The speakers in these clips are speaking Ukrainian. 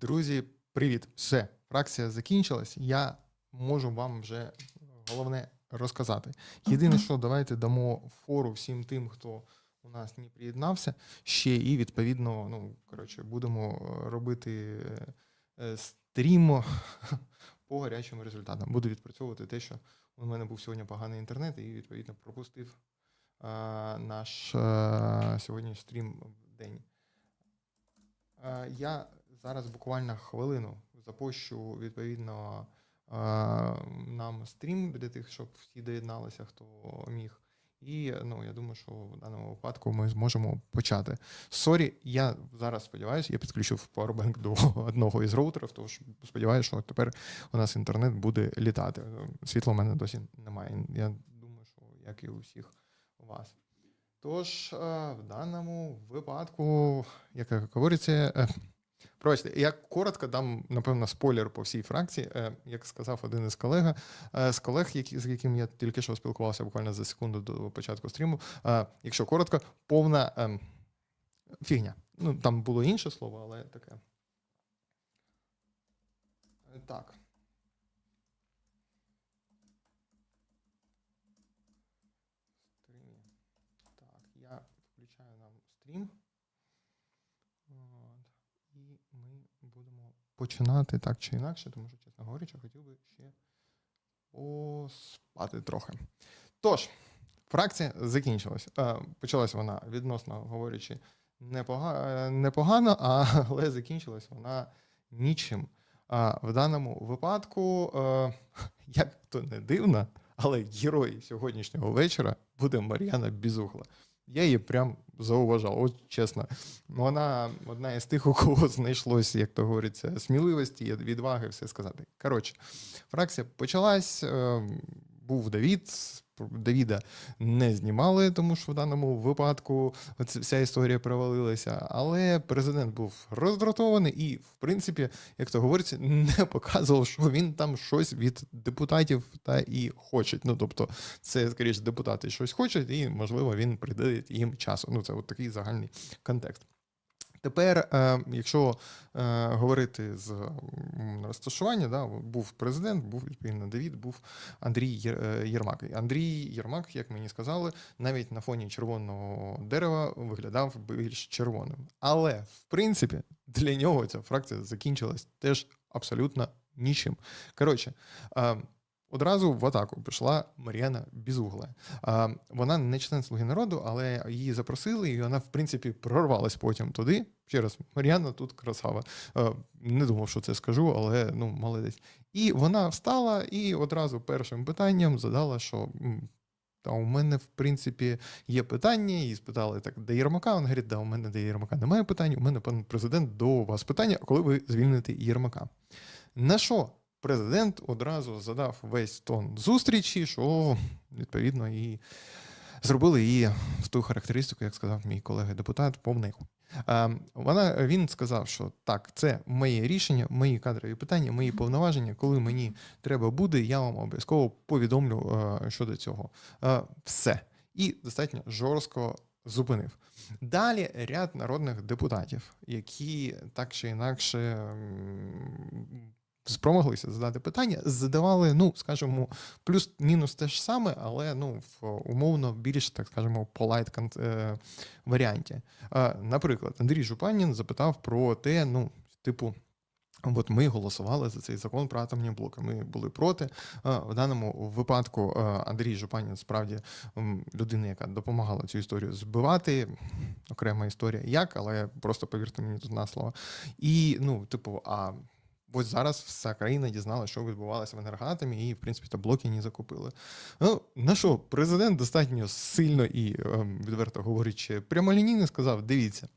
Друзі, привіт! Все, фракція закінчилась. Я можу вам вже головне розказати. Єдине, що давайте дамо фору всім тим, хто у нас не приєднався ще, і відповідно, ну коротше, будемо е, робити е, е, стрім по гарячим результатам. Буду відпрацьовувати те, що у мене був сьогодні поганий інтернет, і відповідно пропустив е, наш е, сьогодні стрім в день. Я зараз буквально хвилину запущу відповідно е, нам стрім для тих, щоб всі доєдналися, хто міг. І ну, я думаю, що в даному випадку ми зможемо почати. Сорі, я зараз сподіваюся, я підключив Powerbank до одного із роутерів, тож сподіваюся, що тепер у нас інтернет буде літати. Світла в мене досі немає. Я думаю, що як і у всіх у вас. Тож, е, в даному випадку, як говориться, е, пробачте, я коротко дам, напевно, спойлер по всій фракції. Е, Як сказав один із колег, е, з колег, з яким я тільки що спілкувався буквально за секунду до початку стріму. е, Якщо коротко, повна ем, фігня. Ну, там було інше слово, але таке. Так. Стрімі. Так, я включаю нам стрім. От. І ми будемо починати так чи інакше, тому що, чесно говорячи, хотів би ще поспати трохи. Тож, фракція закінчилась. Е, Почалася вона, відносно говорячи, непога- е, непогано, але закінчилась вона нічим. В даному випадку, е, як то не дивно, але герой сьогоднішнього вечора буде Мар'яна Бізухла. Я її прям зауважав, от чесно. Вона одна із тих, у кого знайшлось, як то говориться, сміливості, відваги, все сказати. Коротше, фракція почалась. е, Був Давід. Давіда не знімали, тому що в даному випадку вся історія провалилася. Але президент був роздратований і, в принципі, як то говориться, не показував, що він там щось від депутатів та і хоче. Ну тобто, це скоріше депутати щось хочуть, і можливо він придає їм часу. Ну це от такий загальний контекст. Тепер, е, якщо е, говорити з розташування, да, був президент, був відповідно Давід, був Андрій е, Єрмак. Андрій Єрмак, як мені сказали, навіть на фоні червоного дерева виглядав більш червоним. Але в принципі для нього ця фракція закінчилась теж абсолютно нічим. Коротше. Е, Одразу в атаку пішла Мар'яна Бізугла. Вона не член слуги народу, але її запросили, і вона, в принципі, прорвалась потім туди. Ще раз, Мар'яна тут красава. Не думав, що це скажу, але ну, молодець. І вона встала і одразу першим питанням задала, що. Та у мене, в принципі, є питання, і спитали так, до Єрмака. Він говорить, да, у мене до Єрмака немає питань, у мене, пан президент, до вас питання, коли ви звільните Єрмака. На що президент одразу задав весь тон зустрічі, що відповідно і зробили її в ту характеристику, як сказав мій колега-депутат, повний. Вона він сказав, що так, це моє рішення, мої кадрові питання, мої повноваження. Коли мені треба буде, я вам обов'язково повідомлю е, щодо цього. Е, Все. І достатньо жорстко зупинив. Далі ряд народних депутатів, які так чи інакше спромоглися задати питання, задавали, ну, скажімо, плюс-мінус те ж саме, але ну, в умовно більш, так скажемо, полайт е, варіанті. Наприклад, Андрій Жупанін запитав про те, ну, типу. От ми голосували за цей закон про атомні блоки. Ми були проти. В даному випадку Андрій Жупанін справді людина, яка допомагала цю історію збивати. Окрема історія як, але просто повірте мені тут на слово. І ну, типу, а ось зараз вся країна дізналася, що відбувалося в енергоатомі, і, в принципі, та блоки не закупили. Ну, на що президент достатньо сильно і ем, відверто говорячи, прямолінійно сказав: дивіться.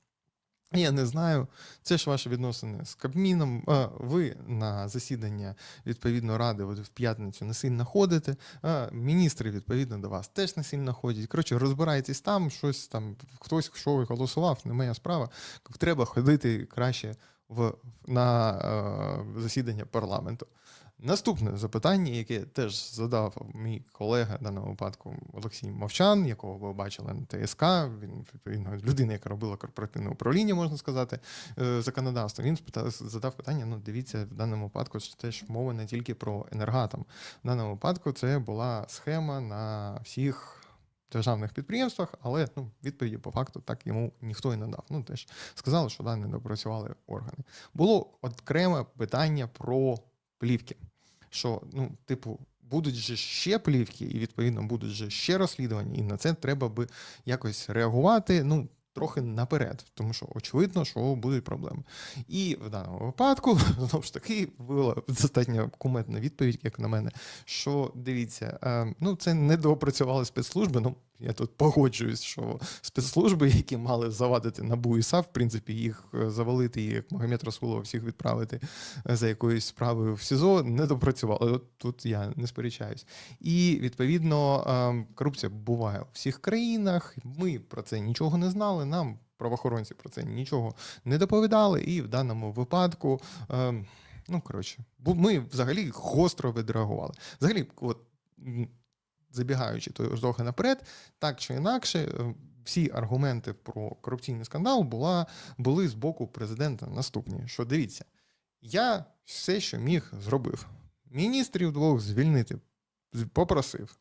Я не знаю, це ж ваші відносини з Кабміном. Ви на засідання відповідно ради в п'ятницю не сильно ходите. Міністри відповідно до вас теж не сильно ходять. Коротше, розбирайтесь там, щось там, хтось що голосував, не моя справа. Треба ходити краще в на е, засідання парламенту. Наступне запитання, яке теж задав мій колега в даному випадку Олексій Мовчан, якого ви бачили на ТСК. Він відповідно людина, яка робила корпоративне управління, можна сказати, е, законодавства. Він задав питання: ну, дивіться, в даному випадку теж мова не тільки про енергатом. В даному випадку це була схема на всіх. Державних підприємствах, але ну, відповіді по факту так йому ніхто і не дав. Ну теж сказали, що да, не допрацювали органи. Було окреме питання про плівки. Що, ну, типу, будуть же ще плівки, і відповідно будуть же ще розслідування, і на це треба би якось реагувати. Ну, трохи наперед, тому що очевидно, що будуть проблеми. І в даному випадку знову ж таки була достатньо куметна відповідь, як на мене, що дивіться, е, ну це не допрацювали спецслужби. Ну я тут погоджуюсь, що спецслужби, які мали завадити НАБУ і САВ, в принципі, їх завалити, і як Магомед Расулова всіх відправити е, за якоюсь справою в СІЗО, не допрацювали. От тут я не сперечаюсь. І відповідно е, корупція буває у всіх країнах. Ми про це нічого не знали. Нам правоохоронці про це нічого не доповідали. І в даному випадку. е, Ну, коротше, ми взагалі гостро відреагували. Взагалі, от забігаючи трохи наперед, так чи інакше, е, всі аргументи про корупційний скандал була, були з боку президента наступні: що дивіться, я все, що міг, зробив. Міністрів двох звільнити попросив.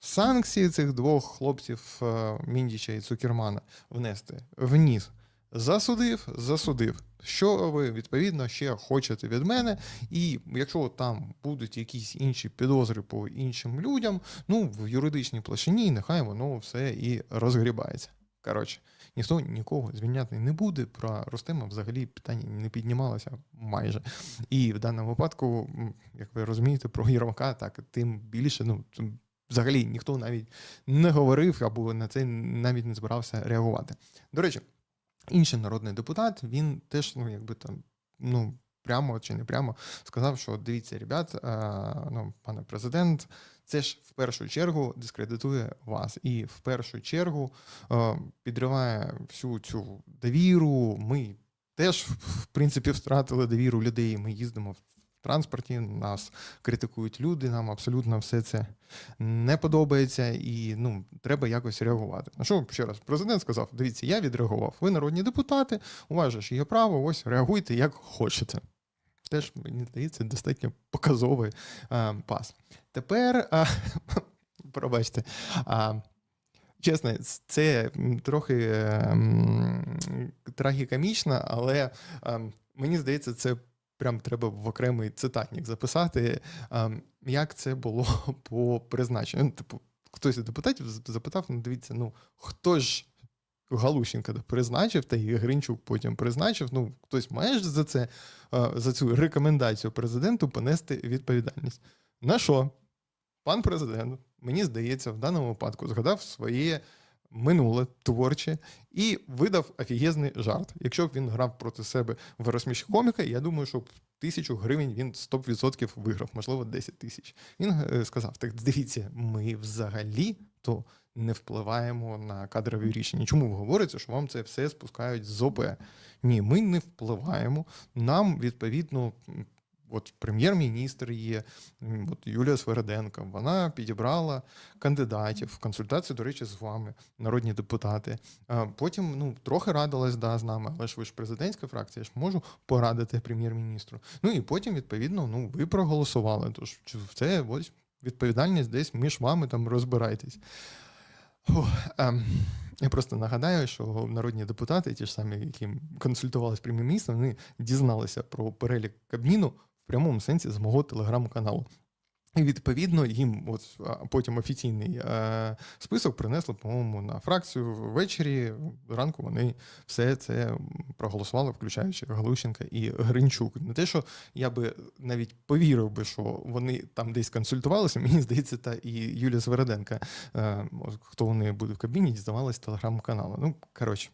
Санкції цих двох хлопців е, Міндіча і Цукермана внести вніс. Засудив, засудив. Що ви відповідно ще хочете від мене? І якщо там будуть якісь інші підозри по іншим людям, ну в юридичній площині нехай воно все і розгрібається. Коротше, ніхто нікого звільняти не буде. Про Ростема взагалі питання не піднімалося майже. І в даному випадку, як ви розумієте, про Єрмака, так тим більше, ну взагалі ніхто навіть не говорив або на це навіть не збирався реагувати. До речі, інший народний депутат, він теж, ну якби там, ну. Прямо чи не прямо сказав, що дивіться, ребят, е, ну, пане президент, це ж в першу чергу дискредитує вас, і в першу чергу е, підриває всю цю довіру. Ми теж, в принципі, втратили довіру людей. Ми їздимо в транспорті, нас критикують люди, нам абсолютно все це не подобається, і ну, треба якось реагувати. На що ще раз президент сказав: дивіться, я відреагував. Ви народні депутати, у вас ж є право, ось реагуйте як хочете. Теж, мені здається, достатньо показовий а, пас. Тепер, а, пробачте, а, чесно, це трохи ем, трагікомічно, але ем, мені здається, це прям треба в окремий цитатник записати, ем, як це було по призначенню. Ну, Типу, хтось із депутатів запитав: ну, дивіться, ну хто ж Галущенка призначив, та і Гринчук потім призначив. Ну, хтось має ж за це, е, за цю рекомендацію президенту понести відповідальність. На що? Пан президент, мені здається, в даному випадку згадав своє минуле творче і видав офігезний жарт. Якщо б він грав проти себе в розсміші коміка, я думаю, що тисячу гривень він 100% виграв, можливо, 10 тисяч. Він е, сказав: так дивіться, ми взагалі то не впливаємо на кадрові рішення. Чому ви говорите, що вам це все спускають з ОП? Ні, ми не впливаємо. Нам відповідно. От прем'єр-міністр є, от Юлія Свереденко, вона підібрала кандидатів в консультації, до речі, з вами, народні депутати. Потім ну, трохи радилась да, з нами, але ж ви ж президентська фракція, я ж можу порадити прем'єр-міністру. Ну і потім, відповідно, ну, ви проголосували. Тож це ось відповідальність десь між вами там розбирайтесь. Фух, ем, я просто нагадаю, що народні депутати, ті ж самі, які консультувалися прем'єр-міністром, вони дізналися про перелік Кабміну в прямому сенсі з мого телеграм-каналу. І відповідно їм от потім офіційний е, список принесли, по-моєму, на фракцію ввечері. Ранку вони все це проголосували, включаючи Галущенка і Гринчук. Не те, що я би навіть повірив би, що вони там десь консультувалися. Мені здається, та і Юлія Свереденка, е, хто вони буде в кабіні, дізнавалися телеграм-каналу. Ну, коротше,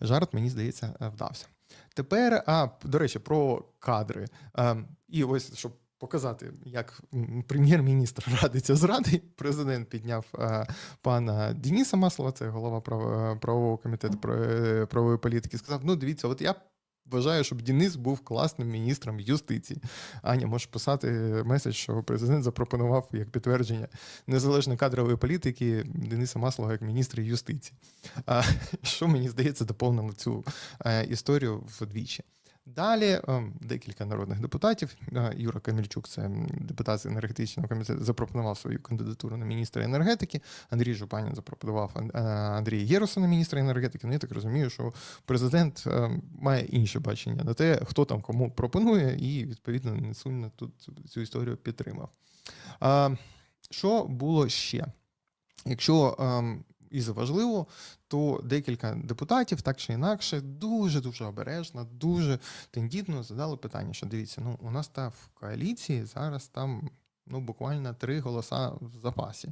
жарт, мені здається, е, вдався. Тепер, а до речі, про кадри. Е, і ось щоб показати, як прем'єр-міністр радиться з ради. Президент підняв е, пана Дениса Маслова, це голова прав- е, правового комітету е, правової політики. Сказав: ну, дивіться, от я Бажаю, щоб Діnis був класним міністром юстиції. Аня, можеш писати меседж, що президент запропонував як підтвердження незалежної кадрової політики Дениса Маслова як міністра юстиції. А, що мені здається, доповнило цю історію вдвічі. Далі е, декілька народних депутатів. Е, Юра Камільчук, це депутат з енергетичного комітету, запропонував свою кандидатуру на міністра енергетики. Андрій Жупанін запропонував е, Андрія Єруса на міністра енергетики. Ну, я так розумію, що президент е, має інше бачення на те, хто там кому пропонує, і відповідно не сильно тут цю, цю історію підтримав. Що було ще? Якщо ем, із важливо, то декілька депутатів, так чи інакше, дуже дуже обережно, дуже тендітно задали питання, що дивіться, ну у нас та в коаліції зараз там. Ну, буквально три голоса в запасі.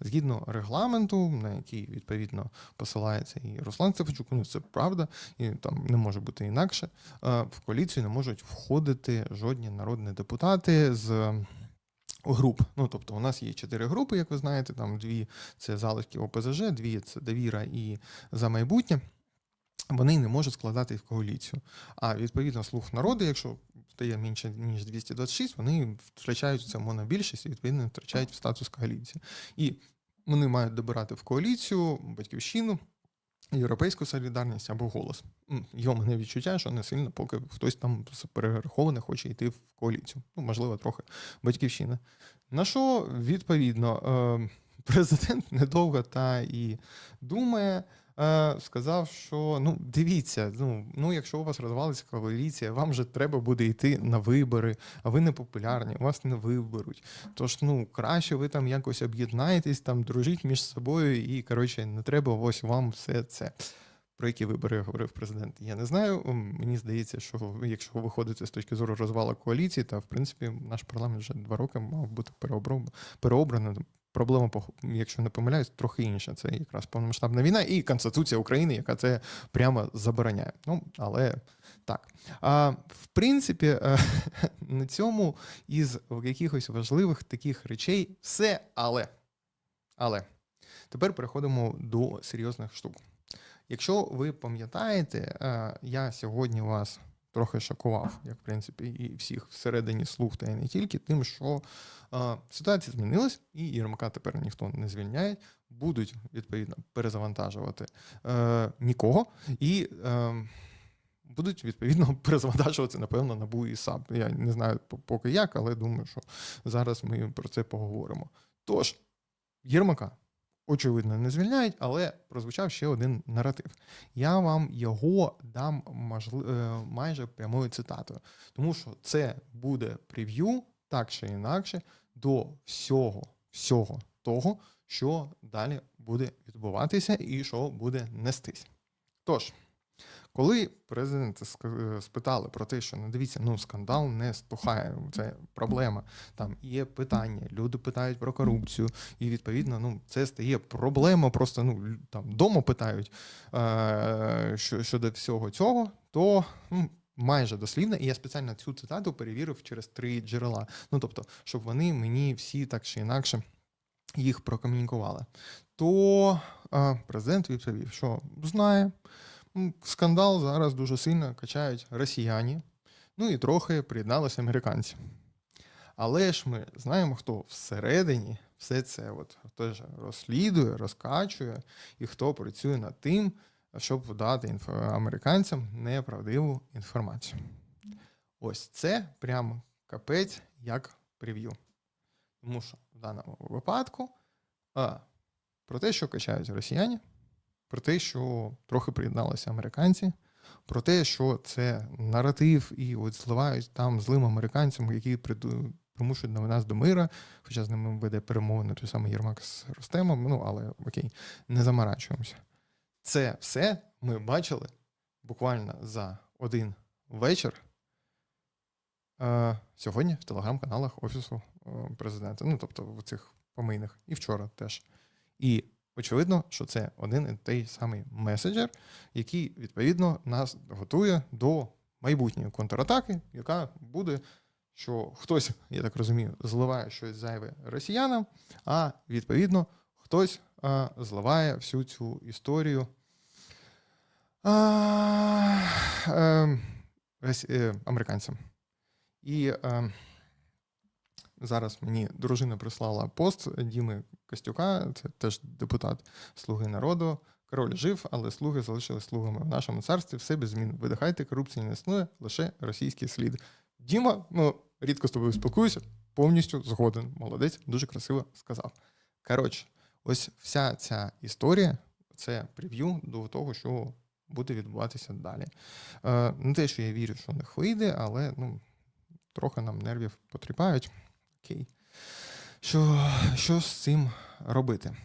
Згідно регламенту, на який відповідно посилається і Руслан Стефанчук, ну це правда, і там не може бути інакше. е, В коаліцію не можуть входити жодні народні депутати з груп. Ну, тобто, у нас є чотири групи, як ви знаєте, там дві це залишки ОПЗЖ, дві це довіра і за майбутнє. Вони не можуть складати в коаліцію. А відповідно слух народу, якщо стає менше ніж 226, вони втрачають цю монобільшість і відповідно втрачають в статус коаліції. І вони мають добирати в коаліцію батьківщину, європейську солідарність або голос. Його мене відчуття, що не сильно, поки хтось там з хоче йти в коаліцію. Ну, можливо, трохи батьківщина. На що відповідно е, президент недовго та і думає. Е, Сказав, що ну дивіться, ну ну якщо у вас розвалиться коаліція, вам же треба буде йти на вибори, а ви не популярні, вас не виберуть. Тож ну краще ви там якось об'єднаєтесь, там дружіть між собою, і коротше не треба ось вам все це. Про які вибори говорив президент, я не знаю. Мені здається, що якщо виходити з точки зору розвалу коаліції, то в принципі наш парламент вже два роки мав бути переобран- переобраний. Проблема, якщо не помиляюсь, трохи інша. Це якраз повномасштабна війна і Конституція України, яка це прямо забороняє. Ну, але так. А в принципі, е, на цьому із якихось важливих таких речей все, але. Але тепер переходимо до серйозних штук. Якщо ви пам'ятаєте, е, я сьогодні вас трохи шокував, як в принципі, і всіх всередині слух, та й не тільки, тим, що е, ситуація змінилась, і Єрмака тепер ніхто не звільняє, будуть відповідно перезавантажувати е, нікого і. Е, Будуть відповідно перезавантажувати, напевно, НАБУ і САП. Я не знаю поки як, але думаю, що зараз ми про це поговоримо. Тож, Єрмака очевидно, не звільняють, але прозвучав ще один наратив. Я вам його дам е, майже прямою цитатою, тому що це буде прев'ю, так чи інакше, до всього, всього того, що далі буде відбуватися і що буде нестись. Тож. Коли президента ск- е, спитали про те, що ну дивіться, ну скандал не стухає, це проблема. Там є питання, люди питають про корупцію, і відповідно, ну це стає проблема. Просто ну там дома питають е- що, щодо всього цього, то ну, майже дослівно, і я спеціально цю цитату перевірив через три джерела. Ну тобто, щоб вони мені всі так чи інакше їх прокомунікували. То е, президент відповів, що знає. Скандал зараз дуже сильно качають росіяни, ну і трохи приєдналися американці. Але ж ми знаємо, хто всередині все це от, теж розслідує, розкачує, і хто працює над тим, щоб дати американцям неправдиву інформацію. Ось це прям капець як прев'ю. Тому що в даному випадку а, про те, що качають росіяни, про те, що трохи приєдналися американці, про те, що це наратив, і от зливають там злим американцям, які примушують на нас до мира, хоча з ними веде перемовини той самий Єрмак з Ростемом, ну але окей, не заморачуємося. Це все ми бачили буквально за один вечір е, сьогодні в телеграм-каналах Офісу е, президента, ну тобто в цих помийних, і вчора теж. І очевидно, що це один і той самий меседжер, який відповідно нас готує до майбутньої контратаки, яка буде, що хтось, я так розумію, зливає щось зайве росіянам, а відповідно хтось а, зливає всю цю історію. А, ем, рос- е, американцям. І е, зараз мені дружина прислала пост Діми Костюка, це теж депутат Слуги народу. Король жив, але слуги залишились слугами в нашому царстві. Все без змін. Видихайте, корупції не існує, лише російський слід. Діма, ну рідко з тобою спілкуюся, повністю згоден. Молодець, дуже красиво сказав. Коротше, ось вся ця історія це прев'ю до того, що буде відбуватися далі. Е, не те, що я вірю, що в них вийде, але ну, трохи нам нервів потріпають. Окей. Що, що з цим робити?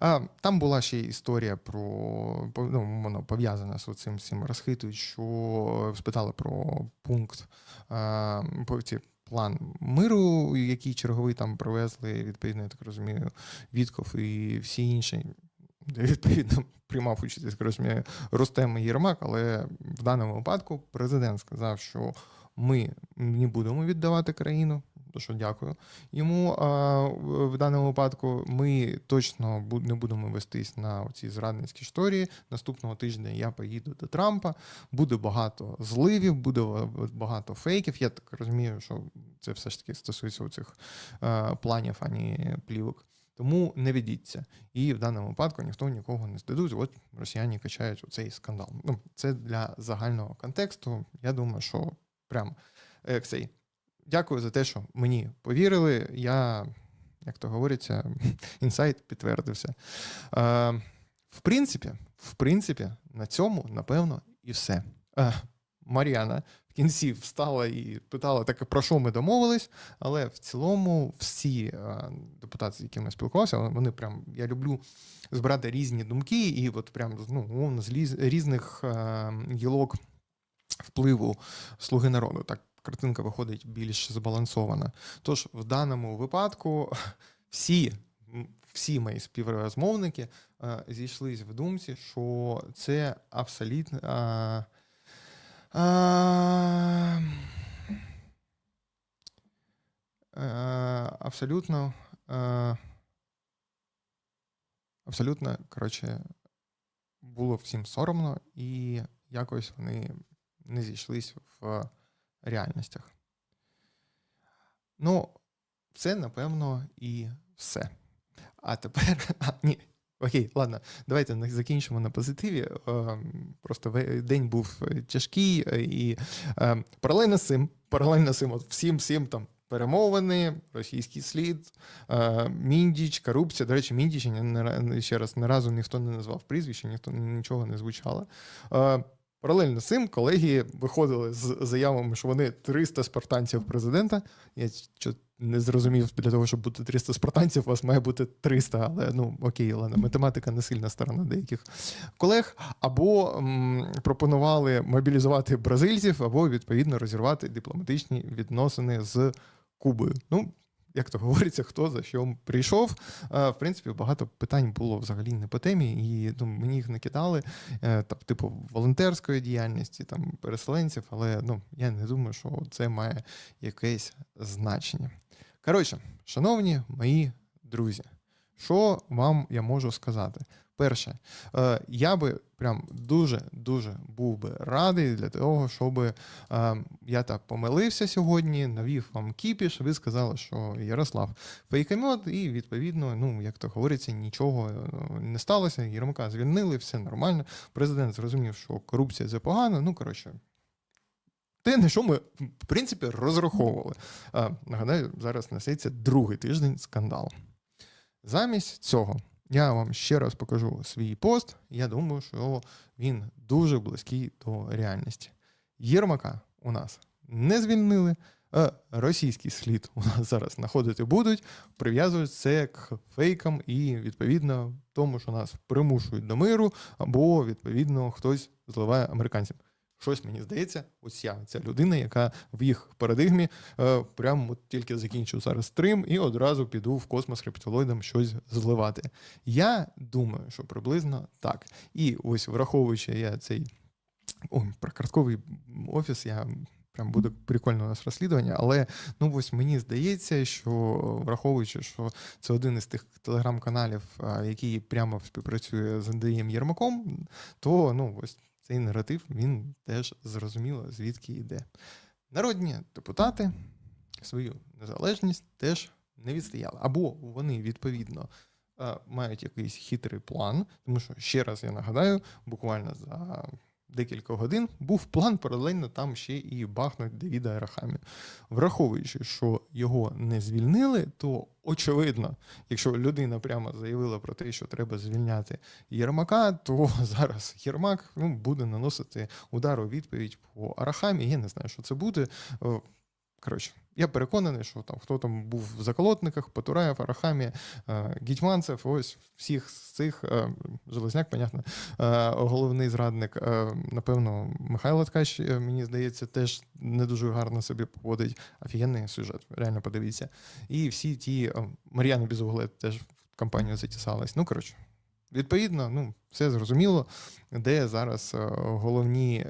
А, там була ще історія про ну, воно пов'язана з цим всім розхитують, що спитали про пункт а, ці план миру, який черговий там привезли, відповідно, я так розумію, Вітков і всі інші, де відповідно приймав участь, я так розумію, Рустем і Єрмак, але в даному випадку президент сказав, що ми не будемо віддавати країну. За що дякую йому. В даному випадку ми точно не будемо вестись на ці зрадницькі історії. Наступного тижня я поїду до Трампа. Буде багато зливів, буде багато фейків. Я так розумію, що це все ж таки стосується цих планів, а не плівок. Тому не ведіться. І в даному випадку ніхто нікого не здадуть. От росіяни качають оцей скандал. Ну, це для загального контексту. Я думаю, що прям е, цей. Дякую за те, що мені повірили. Я, як то говориться, інсайт підтвердився. Е, в принципі, в принципі, на цьому, напевно, і все. Е, Мар'яна в кінці встала і питала, так про що ми домовились, але в цілому всі е, депутати, з якими я спілкувався, вони прям я люблю збирати різні думки, і от прям ну, з різних е, гілок впливу слуги народу. Так картинка виходить більш збалансована. Тож в даному випадку всі, всі мої співрозмовники е, зійшлись в думці, що це абсолютно. е, е, абсолютно. е, Абсолютно, коротше, було всім соромно, і якось вони не зійшлись в реальностях. Ну, це, напевно, і все. А тепер. А, ні, окей, ладно, давайте закінчимо на позитиві. Е, Просто день був е, тяжкий, е, і е, паралельно з цим, паралельно з цим, от всім, всім там. Перемовини, російський слід, е, Міндіч, корупція. До речі, Міндіч ще раз ні разу ніхто не назвав прізвище, ніхто нічого не звучало. Паралельно з цим колеги виходили з заявами, що вони 300 спартанців президента. Я не зрозумів, для того, щоб бути 300 спартанців, у вас має бути 300, але ну окей, ладно, математика не сильна сторона деяких колег. Або м, пропонували мобілізувати бразильців, або відповідно розірвати дипломатичні відносини з Кубою. Ну, як то говориться, хто за що прийшов. Е, В принципі, багато питань було взагалі не по темі, і ну, мені їх накидали, кидали, там, типу, волонтерської діяльності, там, переселенців, але ну, я не думаю, що це має якесь значення. Коротше, шановні мої друзі, що вам я можу сказати? Перше, е, я би прям дуже-дуже був би радий для того, щоб е, я так помилився сьогодні, навів вам кіпіш, ви сказали, що Ярослав фейкомет, і відповідно, ну як то говориться, нічого е, не сталося. Єрмака звільнили, все нормально. Президент зрозумів, що корупція це погано. Ну коротше. Те, на що ми, в принципі, розраховували. Нагадаю, зараз несеться другий тиждень скандалу. Замість цього я вам ще раз покажу свій пост. Я думаю, що він дуже близький до реальності. Єрмака у нас не звільнили. Російський слід у нас зараз знаходити будуть, прив'язують це к фейкам і, відповідно, тому, що нас примушують до миру, або, відповідно, хтось зливає американцям. Щось мені здається, ось я, ця людина, яка в їх парадигмі е, прямо от тільки закінчу зараз стрим і одразу піду в космос рептилоїдам щось зливати. Я думаю, що приблизно так. І ось враховуючи я цей ой, прокартковий офіс, я прям буде прикольне у нас розслідування, але ну ось мені здається, що враховуючи, що це один із тих телеграм-каналів, який прямо співпрацює з Андрієм Єрмаком, то ну ось цей наратив він теж зрозуміло, звідки йде. Народні депутати свою незалежність теж не відстояли. Або вони відповідно е, мають якийсь хитрий план, тому що ще раз я нагадаю, буквально за декілька годин був план паралельно там ще і бахнуть Давіда Арахамі. Враховуючи, що його не звільнили, то очевидно, якщо людина прямо заявила про те, що треба звільняти Єрмака, то зараз Єрмак ну, буде наносити удар у відповідь по Арахамі. Я не знаю, що це буде. Е, Коротше, я переконаний, що там хто там був в заколотниках, Потураєв, Арахамі, е, Гітьманцев, ось всіх з цих е, Железняк, понятно, е, головний зрадник. Напевно, Михайло Ткач, мені здається, теж не дуже гарно собі поводить. Офігенний сюжет, реально подивіться. І всі ті Мар'яна Бізуглет теж в кампанію затісалась. Ну, коротше. Відповідно, ну, все зрозуміло, де зараз головні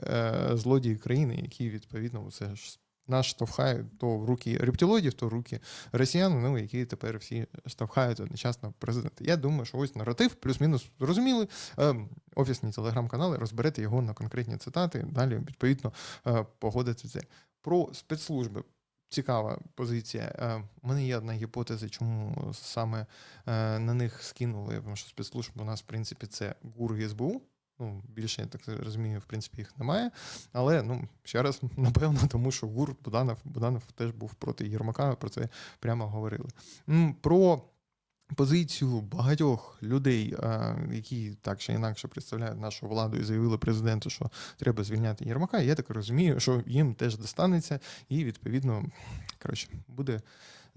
злодії країни, які відповідно це ж нас штовхають то в руки рептилоїдів, то в руки росіян, ну, які тепер всі штовхають одночасно президента. Я думаю, що ось наратив, плюс-мінус зрозуміли. Е, Офісні телеграм-канали розберете його на конкретні цитати. Далі, відповідно, е, погодити це. Про спецслужби. Цікава позиція. Е, У мене є одна гіпотеза, чому саме е, на них скинули, тому що спецслужб у нас, в принципі, це ГУР СБУ. Ну, більше, я так розумію, в принципі, їх немає. Але ну, ще раз, напевно, тому що ГУР Буданов, Буданов теж був проти Єрмака, про це прямо говорили. Про позицію багатьох людей, які так чи інакше представляють нашу владу і заявили президенту, що треба звільняти Єрмака. Я так розумію, що їм теж достанеться, і відповідно, коротше, буде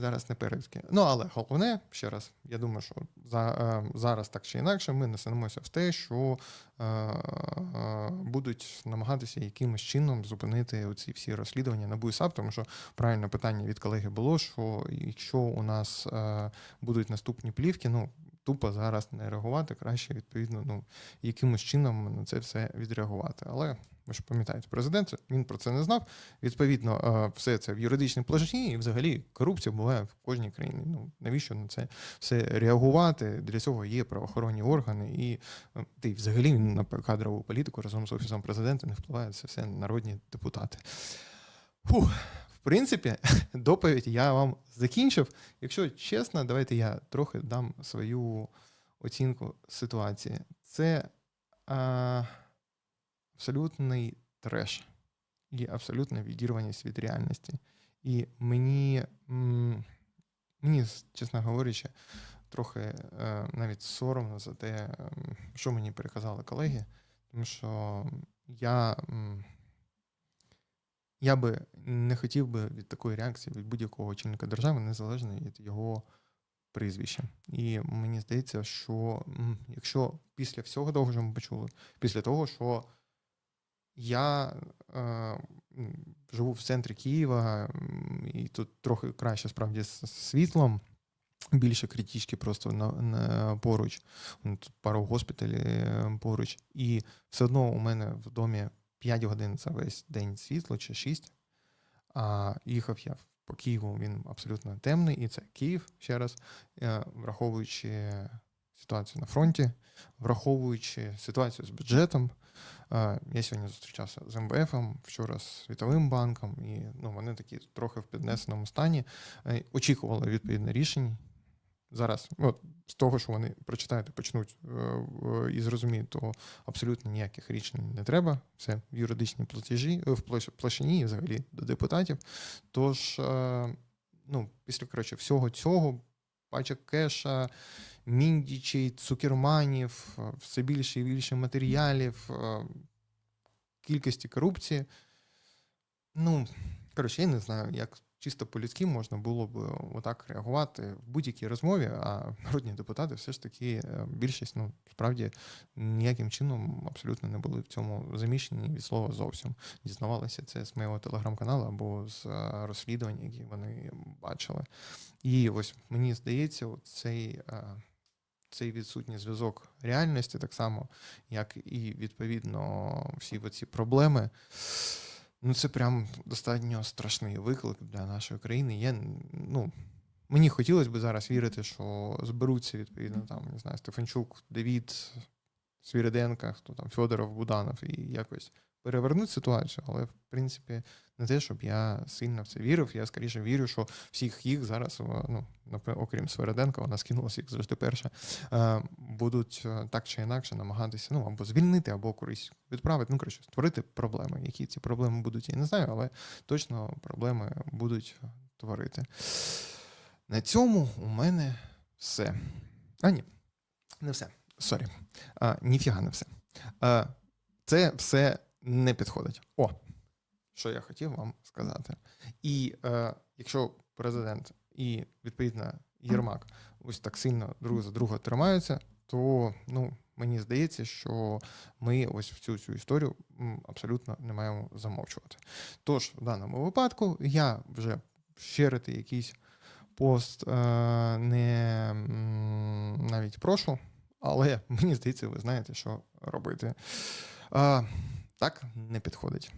зараз не непередки. Ну але головне, ще раз, я думаю, що за, е, зараз так чи інакше ми несемося в те, що е, е, будуть намагатися якимось чином зупинити ці всі розслідування на БУСАП, тому що правильне питання від колеги було, що якщо у нас е, будуть наступні плівки, ну. Тупо зараз не реагувати, краще відповідно, ну якимось чином на це все відреагувати. Але ви ж пам'ятаєте, президент він про це не знав. Відповідно, е, все це в юридичній площині, і взагалі корупція буває в кожній країні. Ну навіщо на це все реагувати? Для цього є правоохоронні органи, і е, й взагалі на кадрову політику разом з офісом президента не впливає це все народні депутати. Фух. Принципі, доповідь я вам закінчив. Якщо чесно, давайте я трохи дам свою оцінку ситуації. Це а, абсолютний треш і абсолютна відірваність від реальності. І мені, мені, чесно говорячи, трохи е, навіть соромно за те, ем, що мені переказали колеги, тому що я. Я би не хотів би від такої реакції від будь-якого очільника держави, незалежно від його прізвища. І мені здається, що якщо після всього того, що ми почули, після того, що я е, живу в центрі Києва, і тут трохи краще справді з з світлом. Більше критички просто на, на поруч, тут пару госпіталів е, поруч, і все одно у мене в домі 5 годин за весь день світло чи 6. А їхав я по Києву, він абсолютно темний, і це Київ ще раз, е, враховуючи ситуацію на фронті, враховуючи ситуацію з бюджетом. Е, Я сьогодні зустрічався з МВФом, вчора з Світовим банком, і ну, вони такі трохи в піднесеному стані. Е, Очікували відповідне рішення. Зараз, от з того, що вони прочитають і почнуть е, е, і зрозуміють, то абсолютно ніяких рішень не треба. Це в юридичній платежі, е, в площ- площині і взагалі до депутатів. Тож, е, ну, після коротше, всього цього, пачок кеша, міндічей, цукерманів, е, все більше і більше матеріалів, е, кількості корупції. Ну, коротше, я не знаю, як чисто по-людськи можна було б отак реагувати в будь-якій розмові, а народні депутати все ж таки е, більшість, ну, справді, ніяким чином абсолютно не були в цьому заміщені від слова зовсім. Дізнавалися це з моєго телеграм-каналу або з е, розслідувань, які вони бачили. І ось мені здається, цей. Цей відсутній зв'язок реальності, так само, як і відповідно всі ці проблеми. Ну, це прям достатньо страшний виклик для нашої країни. Я, ну, мені хотілося б зараз вірити, що зберуться відповідно там, не знаю, Стефанчук, Девід, Свіриденка, хто там Федоров, Буданов і якось перевернуть ситуацію, але в принципі не те, щоб я сильно в це вірив. Я скоріше вірю, що всіх їх зараз, ну напе- окрім Свериденка, вона скинулася як завжди перша, е, будуть е, так чи інакше намагатися ну або звільнити, або кудись відправити. Ну коротше, створити проблеми. Які ці проблеми будуть, я не знаю, але точно проблеми будуть творити. На цьому у мене все. А ні, не все. Сорі. Ніфіга не все. А, це все не підходить. О, що я хотів вам сказати. І е, якщо президент і відповідно Єрмак ось так сильно друг за друга тримаються, то ну, мені здається, що ми ось в цю цю історію абсолютно не маємо замовчувати. Тож, в даному випадку я вже щирити якийсь пост е, не навіть прошу, але мені здається, ви знаєте, що робити. А, так не підходить.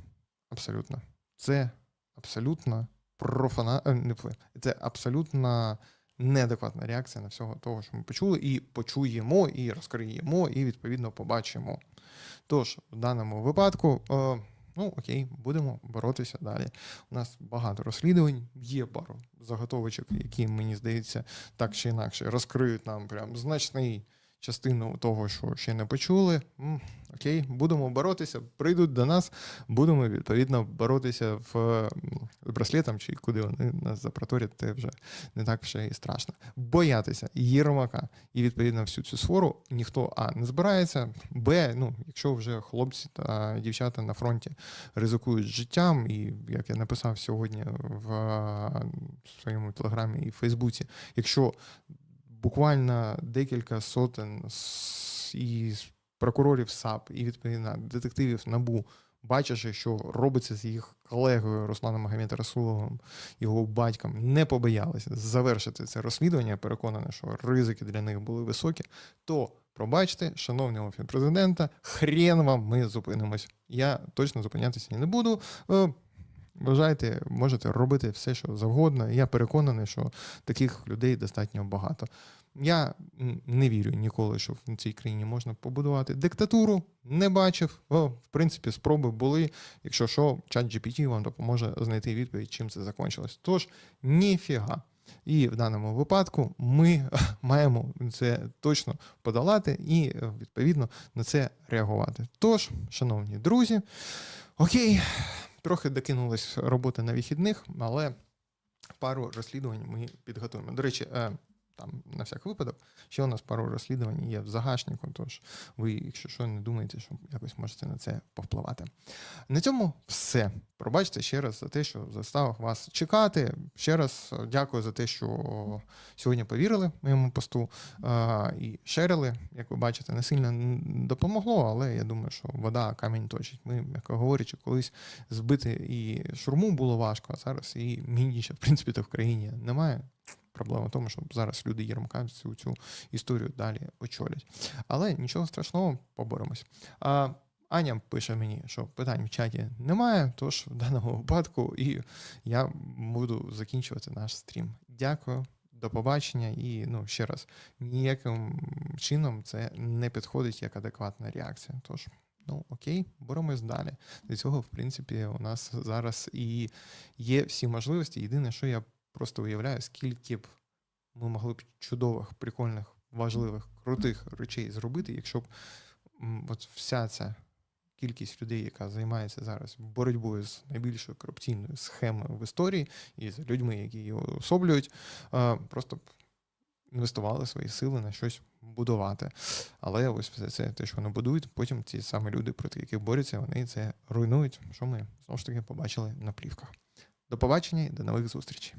Абсолютно. Це абсолютно профана... е, не Це абсолютно неадекватна реакція на всього того, що ми почули, і почуємо, і розкриємо, і відповідно побачимо. Тож, в даному випадку, е, ну окей, будемо боротися далі. У нас багато розслідувань, є пару заготовочок, які, мені здається, так чи інакше розкриють нам прям значний частину того, що ще не почули. Окей, будемо боротися, прийдуть до нас, будемо відповідно боротися в м, з браслетом, чи куди вони нас запроторять, це вже не так вже і страшно. Боятися Єрмака і відповідно всю цю сферу ніхто а не збирається. Б, ну якщо вже хлопці та дівчата на фронті ризикують життям, і як я написав сьогодні в своєму телеграмі і Фейсбуці, якщо буквально декілька сотень із прокурорів САП і відповідно детективів НАБУ, бачачи, що робиться з їх колегою Русланом Магомед Расуловим, його батьком, не побоялися завершити це розслідування. Переконаний, що ризики для них були високі. То пробачте, шановний офіс президента, хрен вам ми зупинимось. Я точно зупинятися не буду. Е, Вважайте, можете робити все, що завгодно. Я переконаний, що таких людей достатньо багато. Я не вірю ніколи, що в цій країні можна побудувати диктатуру. Не бачив. О, в принципі, спроби були. Якщо що, чат GPT вам допоможе знайти відповідь, чим це закінчилось. Тож, ніфіга. І в даному випадку ми маємо це точно подолати і відповідно на це реагувати. Тож, шановні друзі, окей, трохи докинулась роботи на вихідних, але пару розслідувань ми підготуємо. До речі, е, там на всяк випадок, ще у нас пару розслідувань є в загашнику, тож ви, якщо що, не думаєте, що якось можете на це повпливати. На цьому все. Пробачте ще раз за те, що заставив вас чекати. Ще раз е, дякую за те, що сьогодні повірили моєму посту е, і шерили. Як ви бачите, не сильно допомогло, але я думаю, що вода камінь точить. Ми, м'яко говорячи, колись збити і шурму було важко, а зараз і міндіча, в принципі, то в країні немає. Проблема в тому, що зараз люди Єрмака цю, цю історію далі очолять. Але нічого страшного, поборемось. А, Аня пише мені, що питань в чаті немає, тож в даному випадку і я буду закінчувати наш стрім. Дякую, до побачення. І ну, ще раз, ніяким чином це не підходить як адекватна реакція. Тож, ну окей, боремось далі. Для цього, в принципі, у нас зараз і є всі можливості. Єдине, що я просто уявляю, скільки б ми могли б чудових, прикольних, важливих, крутих речей зробити, якщо б от вся ця кількість людей, яка займається зараз боротьбою з найбільшою корупційною схемою в історії і з людьми, які її особлюють, просто б інвестували свої сили на щось будувати. Але ось все це те, що вони будують, потім ці самі люди, проти яких борються, вони це руйнують, що ми знову ж таки побачили на плівках. До побачення і до нових зустрічей.